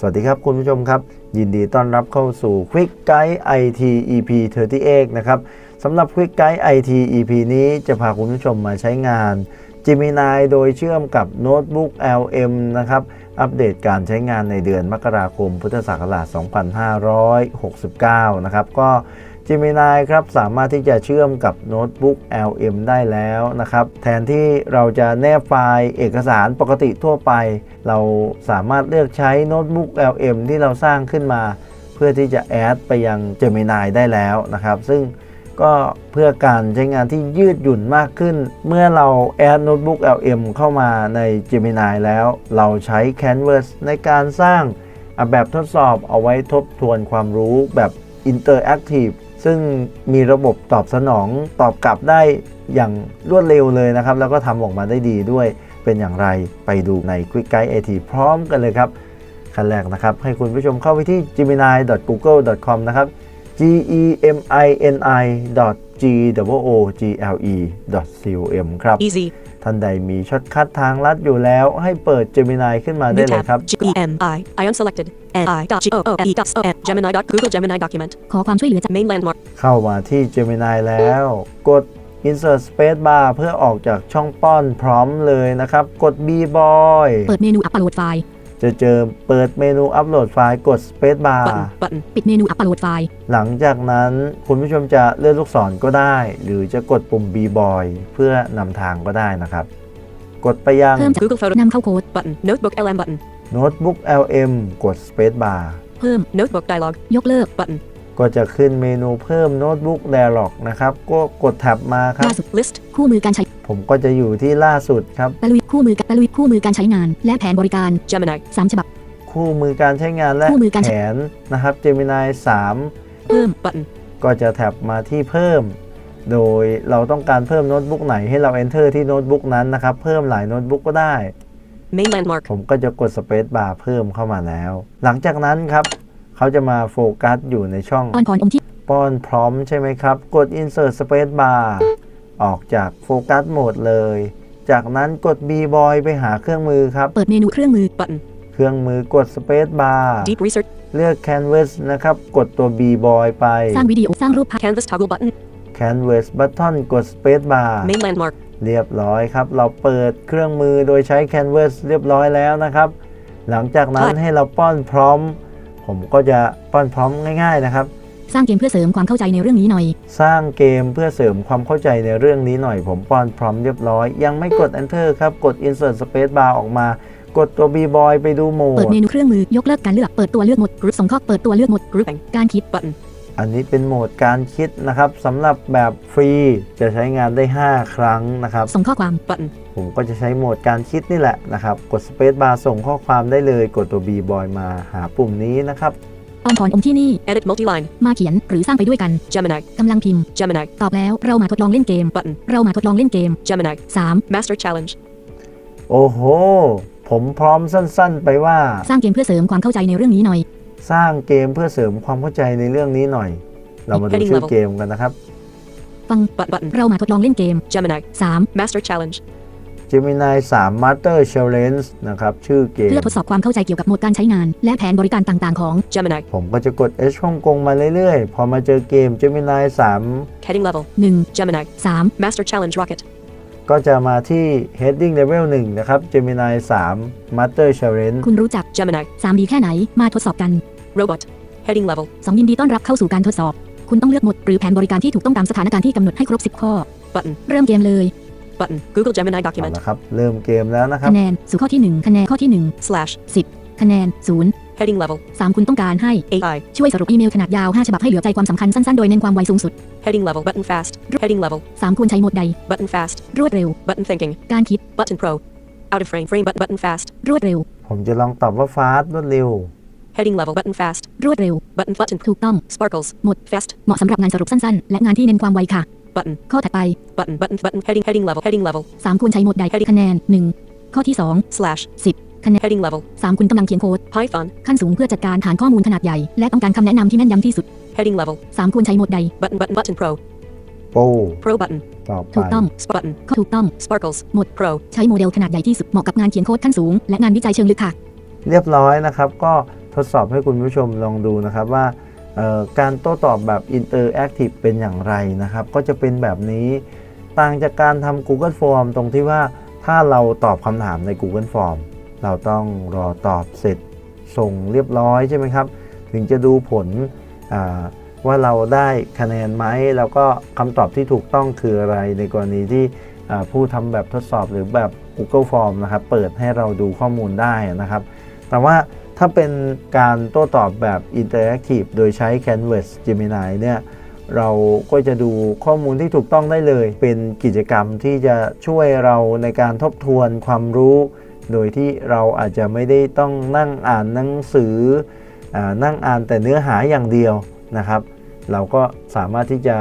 สวัสดีครับคุณผู้ชมครับ ยินดีต้อนรับเข้าสู่ Quick Guide IT EP 38นะครับสำหรับ Quick Guide IT EP นี้จะพาคุณผู้ชมมาใช้งาน Gemini โดยเชื่อมกับโน้ตบุ๊ก LM นะครับ อัปเดตการใช้งานในเดือนมกราคมพุทธศักราช 2569 นะครับ ก็ Gemini ครับสามารถที่จะเชื่อมกับโน้ตบุ๊ก LM ได้แล้วนะครับ แทนที่เราจะแนบไฟล์เอกสารปกติทั่วไป เราสามารถเลือกใช้โน้ตบุ๊ก LM ที่เราสร้างขึ้นมา เพื่อที่จะแอดไปยัง Gemini ได้แล้วนะครับ ซึ่งก็เพื่อการใช้งานที่ยืดหยุ่นมากขึ้น เมื่อเราแอดโน้ตบุ๊ก LM เข้ามาใน Gemini แล้ว เราใช้ Canvas ในการสร้างแบบทดสอบเอาไว้ทบทวนความรู้แบบ Interactive ซึ่งมีระบบตอบสนองตอบกลับได้อย่างรวดเร็วเลยนะครับ แล้วก็ทำออกมาได้ดีด้วยเป็นอย่างไรไปดูใน Quick Guide IT พร้อมกันเลยครับขั้นแรกนะครับ ให้คุณผู้ชมเข้าไปที่ gemini.google.com นะครับ g e m i n i g o o g l e com ครับ Easy. ท่านใดมีช็อตคัดทางลัดอยู่แล้ว ให้เปิด Gemini ขึ้นมาได้ New เลยครับ tab. G E M I. I unselected. N I dot G O O E dot O N. Gemini dot Google Gemini document. ขอความช่วยเหลือจาก Main landmark. เข้ามาที่ Gemini แล้ว กด Insert Space Bar เพื่อออกจากช่องป้อนพร้อมเลยนะครับ กด B Boy เปิดเมนูอัปโหลดไฟล์ จะเจอเปิดเมนูอัปโหลดไฟล์กด Space Bar Button. Button. ปิดเมนูอัปโหลดไฟล์ หลังจากนั้นคุณผู้ชมจะเลื่อนลูกศรก็ได้ หรือจะกดปุ่ม B Boy เพื่อนำทางก็ได้นะครับ กดไปยัง เพิ่มจาก Google Photo. นำเข้าโค้ด Button. Notebook LM button. Notebook LM กด Space Bar เพิ่ม Notebook dialog. ยกเลิก Button. ก็จะขึ้นเมนูเพิ่ม Notebook Dialog นะครับ ก็กดแท็บมาครับ ล่าสุด List. คู่มือการใช้ ผมก็จะอยู่ที่ล่าสุดครับตะลุยคู่มือกับตะลุยคู่มือการใช้งาน และแผนบริการ Gemini. 3ฉบับ คู่มือการใช้งานและคู่มือการ แผใช้นนะครับ Gemini เพิ่ม Button. 3ก็จะแท็บมาที่เพิ่ม โดยเราต้องการเพิ่มโน้ตบุ๊กไหนให้เรา enter ที่โน้ตบุ๊กนั้นนะครับ เพิ่มหลายโน้ตบุ๊กก็ได้ Main landmark. ผมก็จะกด Space Bar เพิ่มเข้ามาแล้ว หลังจากนั้นครับ เขาจะมาโฟกัสอยู่ในช่อง ออนพรอมที่ป้อนพร้อมใช่ไหมครับ กด Insert Space Bar ออกจากโฟกัสโหมดเลย จากนั้นกด B Boy ไปหาเครื่องมือครับ เปิดเมนูเครื่องมือ Button. เครื่องมือกด Space Bar Deep research. เลือก Canvas นะครับ กดตัว B Boy ไป สร้างวิดีโอสร้างรูปภาพ Canvas toggle button. Canvas Button กด Space Bar Main landmark. เรียบร้อยครับ เราเปิดเครื่องมือโดยใช้ Canvas เรียบร้อยแล้วนะครับ หลังจากนั้นครับให้เราป้อนพร้อม ผมก็จะป้อนพร้อมง่าย ๆนะครับ สร้างเกมเพื่อเสริมความเข้าใจในเรื่องนี้หน่อย สร้างเกมเพื่อเสริมความเข้าใจในเรื่องนี้หน่อย ผมป้อนพร้อมเรียบร้อย ยังไม่กด Enter ครับ กด Insert Space Bar ออกมา กดตัว B Boy ไปดูโหมเปิดดเมนูเครื่องมือยกเลิกการเลือกเปิดตัวเลือกหมดกรุ๊ปส่งข้อเปิดตัวเลือกหมด Grouping. การคิด Button. อันนี้เป็นโหมดการคิดนะครับสำหรับแบบฟรีจะใช้งานได้ 5 ครั้งนะครับ ส่งข้อความ Button. ผมก็จะใช้โหมดการคิดนี่แหละนะครับ กด Space Bar ส่งข้อความได้เลย กดตัว B Boy มาหาปุ่มนี้นะครับ ออนพรอมที่นี่ Edit multi-line. มาเขียนหรือสร้างไปด้วยกัน Gemini. กำลังพิมพ์ Gemini. ตอบแล้วเรามาทดลองเล่นเกม Button. เรามาทดลองเล่นเกม Gemini. 3 Master challenge. โอ้โห ผมพร้อมสั้นๆ ไปว่า สร้างเกมเพื่อเสริมความเข้าใจในเรื่องนี้หน่อย สร้างเกมเพื่อเสริมความเข้าใจในเรื่องนี้หน่อย เรามาดู Heading ชื่อ level เกมกันนะครับ ฟัง Button. Button. เรามาทดลองเล่นเกม Gemini. 3 Master challenge. Gemini 3 Master Challenge นะครับ ชื่อเกม เพื่อทดสอบความเข้าใจเกี่ยวกับโหมดการใช้งาน และแผนบริการต่างๆของ Gemini. ผมก็จะกด H ฮ่องกงมาเรื่อยๆ พอมาเจอเกม Gemini Heading level. 1 Gemini. 3 Master challenge rocket. 3ก็จะมาที่ Heading Level 1 นะครับ Gemini 3 Master Challenge คุณรู้จัก Gemini. 3ดีแค่ไหน มาทดสอบกัน Robot. Heading level. 2ยินดีต้อนรับเข้าสู่การทดสอบ คุณต้องเลือกโหมดหรือแผนบริการที่ถูกต้องตามสถานการณ์ที่กำหนดให้ครบ 10 ข้อ Button. เริ่มเกมเลย Button. Google Gemini เอา document. ละครับเริ่มเกมแล้วนะครับคะแนนสู่ข้อที่ 1 คะแนนข้อที่ Slash. 1 10 คะแนน 0 Heading level. 3 คุณต้องการให้ AI. ช่วยสรุปอีเมลขนาดยาว 5 ฉบับให้เหลือใจความสำคัญสั้นๆ โดยเน้นความไวสูงสุด Heading level. Button fast. Heading level. 3ควรใช้โหมดใด Button fast. รวดเร็ว Button thinking. การคิด Button pro. Out of frame. Frame button. Button fast. รวดเร็ว ผมจะลองตอบว่า fast รวดเร็ว Heading level. Button fast. รวดเร็ว Button button. ถูกต้อง Sparkles. หมด Fast. เหมาะสำหรับงานสรุปสั้นๆ และงานที่เน้นความไวค่ะ Button. ข้อถัดไป Button. Button. Button. Heading. Heading level. Heading level. 3ควรใช้โหมดใด Heading คะแนน1ข้อที่ Slash. 2 10คะแนน Heading level. 3คุณกำลังเขียนโค้ด Python. ขั้นสูงเพื่อจัดการฐานข้อมูลขนาดใหญ่ และต้องการคำแนะนำที่แม่นยำที่สุด Heading level. 3ควรใช้โหมดใด Button. Button. Button pro. Pro Pro button. ต่อไปถูกต้อง Sp- Button. ข้อถูกต้อง Sparkles. Mod. Pro. ใช้โมเดลขนาดใหญ่ที่สุดเหมาะกับงานเขียนโค้ดขั้นสูง และงานวิจัยเชิงลึกค่ะ เรียบร้อยนะครับ ก็ทดสอบให้คุณผู้ชมลองดูนะครับว่าเอ่อ การโต้ตอบแบบ Interactive เป็นอย่างไรนะครับ ก็จะเป็นแบบนี้ต่างจากการทำ Google Form ตรงที่ว่าถ้าเราตอบคำถามใน Google Form เราต้องรอตอบเสร็จส่งเรียบร้อยใช่ไหมครับ ถึงจะดูผลว่าเราได้คะแนนไหมแล้วก็คำตอบที่ถูกต้องคืออะไรในกรณีที่ผู้ทำแบบทดสอบหรือแบบ Google Form นะครับ เปิดให้เราดูข้อมูลได้นะครับ แต่ว่า ถ้าเป็นการโต้ตอบแบบ Interactive โดยใช้ Canvas Gemini เนี่ยเราก็จะดูข้อมูลที่ถูกต้องได้เลย เป็นกิจกรรมที่จะช่วยเราในการทบทวนความรู้ โดยที่เราอาจจะไม่ได้ต้องนั่งอ่านหนังสืออานั่งอ่านแต่เนื้อหาอย่างเดียวนะครับ เราก็สามารถที่จะ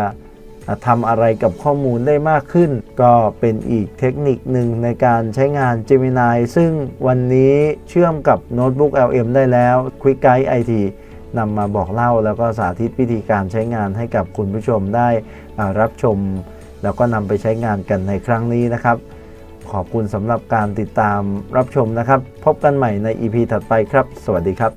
ทำอะไรกับข้อมูลได้มากขึ้น ก็เป็นอีกเทคนิคหนึ่งในการใช้งาน Gemini ซึ่งวันนี้เชื่อมกับโน้ตบุ๊ก LM ได้แล้ว Quick Guide IT นำมาบอกเล่าแล้วก็สาธิตวิธีการใช้งานให้กับคุณผู้ชมได้รับชม แล้วก็นำไปใช้งานกันในครั้งนี้นะครับ ขอบคุณสำหรับการติดตามรับชมนะครับ พบกันใหม่ใน EP ถัดไปครับ สวัสดีครับ